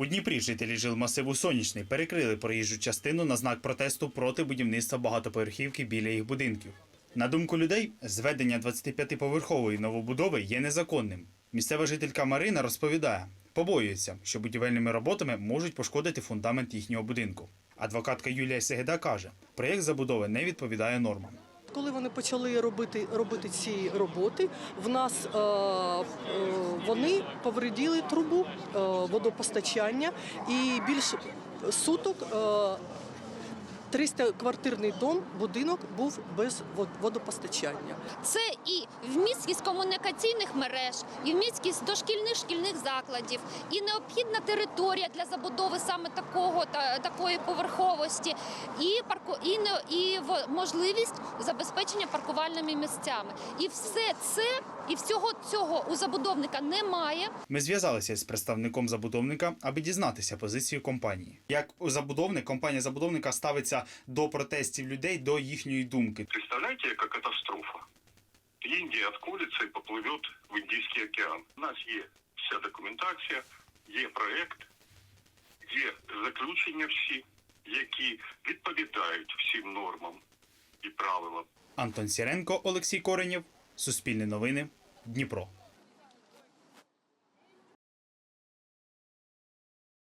У Дніпрі жителі жилмасиву Сонячний перекрили проїжджу частину на знак протесту проти будівництва багатоповерхівки біля їх будинків. На думку людей, зведення 25-поверхової новобудови є незаконним. Місцева жителька Марина розповідає, побоюється, що будівельними роботами можуть пошкодити фундамент їхнього будинку. Адвокатка Юлія Сегеда каже, проєкт забудови не відповідає нормам. Коли вони почали робити, робити ці роботи, в нас е, е, вони повредили трубу е, водопостачання і більше суток е, 300-квартирний дом, будинок був без водопостачання. Це і вмісткість комунікаційних мереж, і вмісткість дошкільних шкільних закладів, і необхідна територія для забудови саме такого та такої поверховості, і парку і і в- можливість забезпечення паркувальними місцями. І все це і всього цього у забудовника немає. Ми зв'язалися з представником забудовника, аби дізнатися позицію компанії. Як у забудовник, компанія забудовника ставиться до протестів людей, до їхньої думки. Представляете, яка катастрофа? Индия отколется и поплывет в Индийский океан. У нас є вся документація, є проект, є заключення всі, які відповідають всім нормам і правилам. Антон Сіренко, Олексій Коренєв, Суспільне новини, Дніпро.